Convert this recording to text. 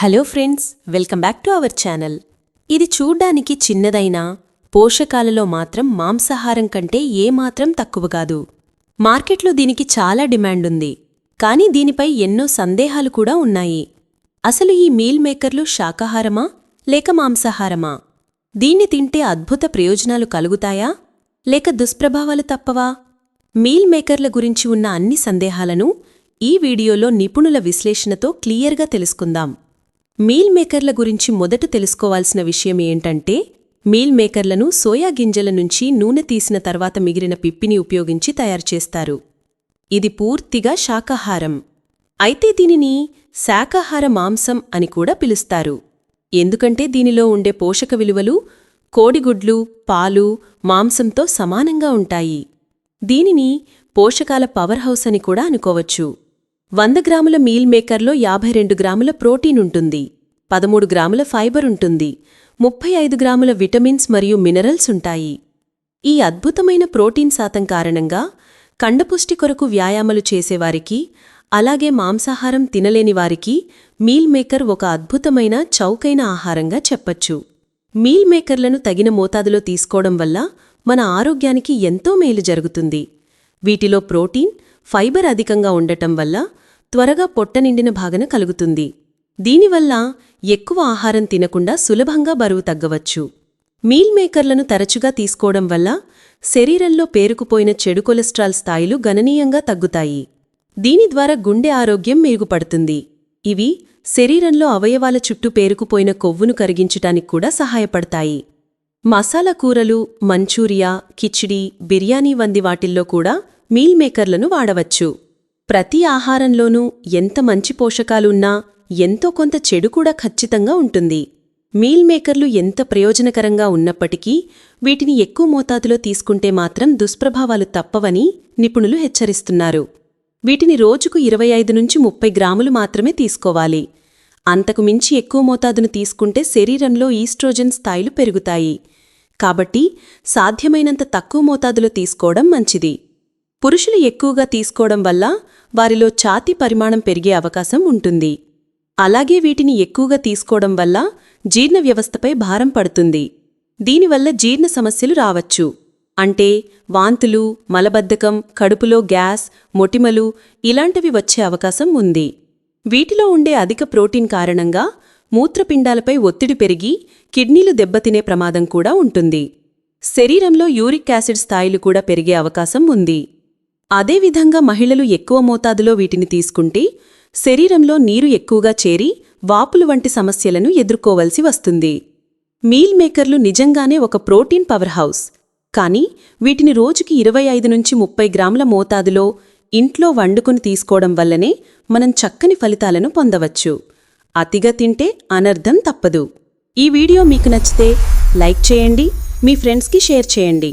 Hello friends welcome back to our channel. ఇది చూడ్డానికి చిన్నదైనా పోషకాలలో మాత్రం మాంసాహారం కంటే ఏమాత్రం తక్కువ కాదు. మార్కెట్లో దీనికి చాలా డిమాండ్ ఉంది. కానీ దీనిపై ఎన్నో సందేహాలు కూడా ఉన్నాయి. అసలు ఈ మీల్ మేకర్లు శాకాహారమా లేక మాంసాహారమా? దీన్ని తింటే అద్భుత ప్రయోజనాలు కలుగుతాయా లేక దుష్ప్రభావాలు తప్పవా? మీల్ మేకర్ల గురించి ఉన్న అన్ని సందేహాలను ఈ వీడియోలో నిపుణుల విశ్లేషణతో క్లియర్గా తెలుసుకుందాం. మీల్ మేకర్ల గురించి మొదట తెలుసుకోవాల్సిన విషయం ఏంటంటే మీల్ మేకర్లను సోయా గింజల నుంచి నూనె తీసిన తర్వాత మిగిలిన పిప్పిని ఉపయోగించి తయారుచేస్తారు ఇది పూర్తిగా శాకాహారం. అయితే దీనిని శాకాహార మాంసం అని కూడా పిలుస్తారు. ఎందుకంటే దీనిలో ఉండే పోషక విలువలు కోడిగుడ్లు పాలు మాంసంతో సమానంగా ఉంటాయి. దీనిని పోషకాల పవర్ హౌస్ అని కూడా అనుకోవచ్చు. వంద గ్రాముల మీల్ మేకర్లో యాభై రెండు గ్రాముల ప్రోటీన్ ఉంటుంది. పదమూడు గ్రాముల ఫైబర్ ఉంటుంది. ముప్పై ఐదు గ్రాముల విటమిన్స్ మరియు మినరల్స్ ఉంటాయి. ఈ అద్భుతమైన ప్రోటీన్ శాతం కారణంగా కండపుష్టి కొరకు వ్యాయామాలు చేసేవారికి అలాగే మాంసాహారం తినలేని వారికి మీల్ మేకర్ ఒక అద్భుతమైన చౌకైన ఆహారంగా చెప్పచ్చు. మీల్ మేకర్లను తగిన మోతాదులో తీసుకోవడం వల్ల మన ఆరోగ్యానికి ఎంతో మేలు జరుగుతుంది. వీటిలో ప్రోటీన్ ఫైబర్ అధికంగా ఉండటం వల్ల త్వరగా పొట్ట నిండిన భాగన కలుగుతుంది. దీనివల్ల ఎక్కువ ఆహారం తినకుండా సులభంగా బరువు తగ్గవచ్చు. మీల్ మేకర్లను తరచుగా తీసుకోవడం వల్ల శరీరంలో పేరుకుపోయిన చెడు కొలెస్ట్రాల్ స్థాయిలు గణనీయంగా తగ్గుతాయి. దీని ద్వారా గుండె ఆరోగ్యం మెరుగుపడుతుంది. ఇవి శరీరంలో అవయవాల చుట్టూ పేరుకుపోయిన కొవ్వును కరిగించటానికి కూడా సహాయపడతాయి. మసాలా కూరలు మంచూరియా కిచిడి బిర్యానీ వంటి వాటిల్లో కూడా మీల్ మేకర్లను వాడవచ్చు. ప్రతి ఆహారంలోనూ ఎంత మంచి పోషకాలున్నా ఎంతో కొంత చెడు కూడా ఖచ్చితంగా ఉంటుంది. మీల్ మేకర్లు ఎంత ప్రయోజనకరంగా ఉన్నప్పటికీ వీటిని ఎక్కువ మోతాదులో తీసుకుంటే మాత్రం దుష్ప్రభావాలు తప్పవని నిపుణులు హెచ్చరిస్తున్నారు. వీటిని రోజుకు ఇరవై ఐదు నుంచి ముప్పై గ్రాములు మాత్రమే తీసుకోవాలి. అంతకు మించి ఎక్కువ మోతాదును తీసుకుంటే శరీరంలో ఈస్ట్రోజన్ స్థాయిలు పెరుగుతాయి. కాబట్టి సాధ్యమైనంత తక్కువ మోతాదులో తీసుకోవడం మంచిది. పురుషులు ఎక్కువగా తీసుకోవడం వల్ల వారిలో ఛాతీ పరిమాణం పెరిగే అవకాశం ఉంటుంది. అలాగే వీటిని ఎక్కువగా తీసుకోవడం వల్ల జీర్ణ వ్యవస్థపై భారం పడుతుంది. దీనివల్ల జీర్ణ సమస్యలు రావచ్చు. అంటే వాంతులు మలబద్ధకం కడుపులో గ్యాస్ మొటిమలు ఇలాంటివి వచ్చే అవకాశం ఉంది. వీటిలో ఉండే అధిక ప్రోటీన్ కారణంగా మూత్రపిండాలపై ఒత్తిడి పెరిగి కిడ్నీలు దెబ్బతినే ప్రమాదం కూడా ఉంటుంది. శరీరంలో యూరిక్ యాసిడ్ స్థాయిలు కూడా పెరిగే అవకాశం ఉంది. అదేవిధంగా మహిళలు ఎక్కువ మోతాదులో వీటిని తీసుకుంటే శరీరంలో నీరు ఎక్కువగా చేరి వాపులు వంటి సమస్యలను ఎదుర్కోవలసి వస్తుంది. మీల్ మేకర్లు నిజంగానే ఒక ప్రోటీన్ పవర్ హౌస్. కానీ వీటిని రోజుకి ఇరవై ఐదు నుంచి ముప్పై గ్రాముల మోతాదులో ఇంట్లో వండుకుని తీసుకోవడం వల్లనే మనం చక్కని ఫలితాలను పొందవచ్చు. అతిగా తింటే అనర్థం తప్పదు. ఈ వీడియో మీకు నచ్చితే లైక్ చేయండి మీ ఫ్రెండ్స్కి షేర్ చేయండి.